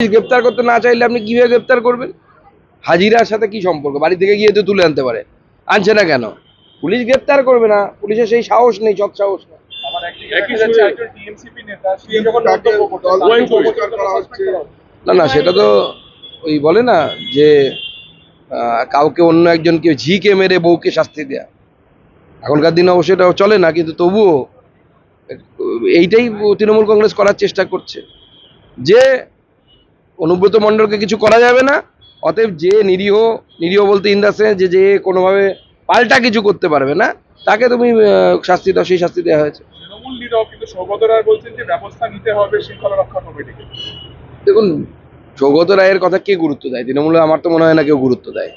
Police গ্রেপ্তার করতে না চাইলে আপনি কীভাবে গ্রেপ্তার করবেন? হাজিরার সাথে কি সম্পর্ক? বাড়ি থেকে গিয়ে তো তুলে আনতে পারে। আনছে না কেন? পুলিশ গ্রেপ্তার করবে না। পুলিশের সেই সাহস নেই সৎ সাহস হচ্ছে। না না সেটা তো ওই বলে না যে আহ, কাউকে অন্য একজনকে ঝিকে মেরে বউকে শাস্তি দেয়া। এখনকার দিনে অবশ্যই এটা চলে না কিন্তু তবুও এইটাই তৃণমূল কংগ্রেস করার চেষ্টা করছে। যে অনুব্রত মণ্ডলকে কিছু করা যাবে না। অতএব যে নিরীহ নিরীহ বলতে ইন ইন্দাসে যে যে কোনোভাবে পাল্টা কিছু করতে পারবে না তাকে তুমি শাস্তি দাও সেই শাস্তি দেওয়া হয়েছে। দেখুন সৌগত রায়ের কথা কে গুরুত্ব দেয়? তৃণমূলে আমার তো মনে হয় না কেউ গুরুত্ব দেয়।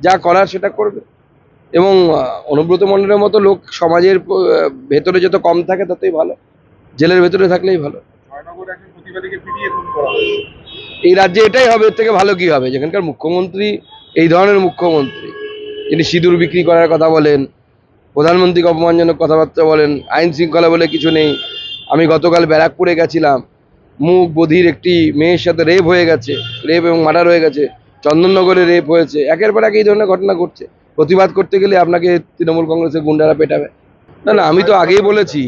যা করার সেটা করবে। এবং অনুব্রত মণ্ডলের মতো লোক সমাজের ভেতরে যত কম থাকে ততই ভালো। জেলের ভেতরে থাকলেই ভালো। প্রতিবাদীকে পিটিয়ে খুন করা হয়েছে। এই রাজ্যে এটাই হবে, এর থেকে ভালো কি হবে? যেখানকার মুখ্যমন্ত্রী, এই ধরনের মুখ্যমন্ত্রী, যিনি সিঁদুর বিক্রি করার কথা বলেন, প্রধানমন্ত্রীকে অপমানজনক কথাবার্তা বলেন, আইন শৃঙ্খলা বলে কিছু নেই। আমি গতকাল ব্যারাকপুরে গেছিলাম, মুখ বধির একটি মেয়ের সাথে রেপ হয়ে গেছে, রেপ এবং মার্ডার হয়ে গেছে, চন্দননগরে রেপ হয়েছে, একের পর এক এই ধরনের ঘটনা ঘটছে। প্রতিবাদ করতে গেলে আপনাকে তৃণমূল কংগ্রেসের গুন্ডারা পেটাবে। না না, আমি তো আগেই বলেছি,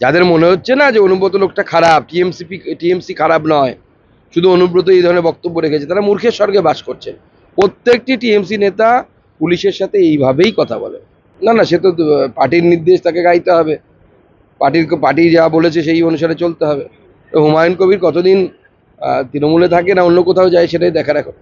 যাদের মনে হচ্ছে না যে অনুব্রত লোকটা খারাপ, টিএমসিপি, টিএমসি খারাপ নয় শুধু অনুব্রত এই ধরনের বক্তব্য রেখেছে, তারা মূর্খের স্বর্গে বাস করছেন। প্রত্যেকটি টিএমসি নেতা পুলিশের সাথে এইভাবেই কথা বলে। না না, সে তো পার্টির নির্দেশ তাকে গাইতে হবে। পার্টির পার্টি যা বলেছে সেই অনুসারে চলতে হবে। তো হুমায়ুন কবির কতদিন তৃণমূলে থাকে না অন্য কোথাও যায় সেটাই দেখার এখন।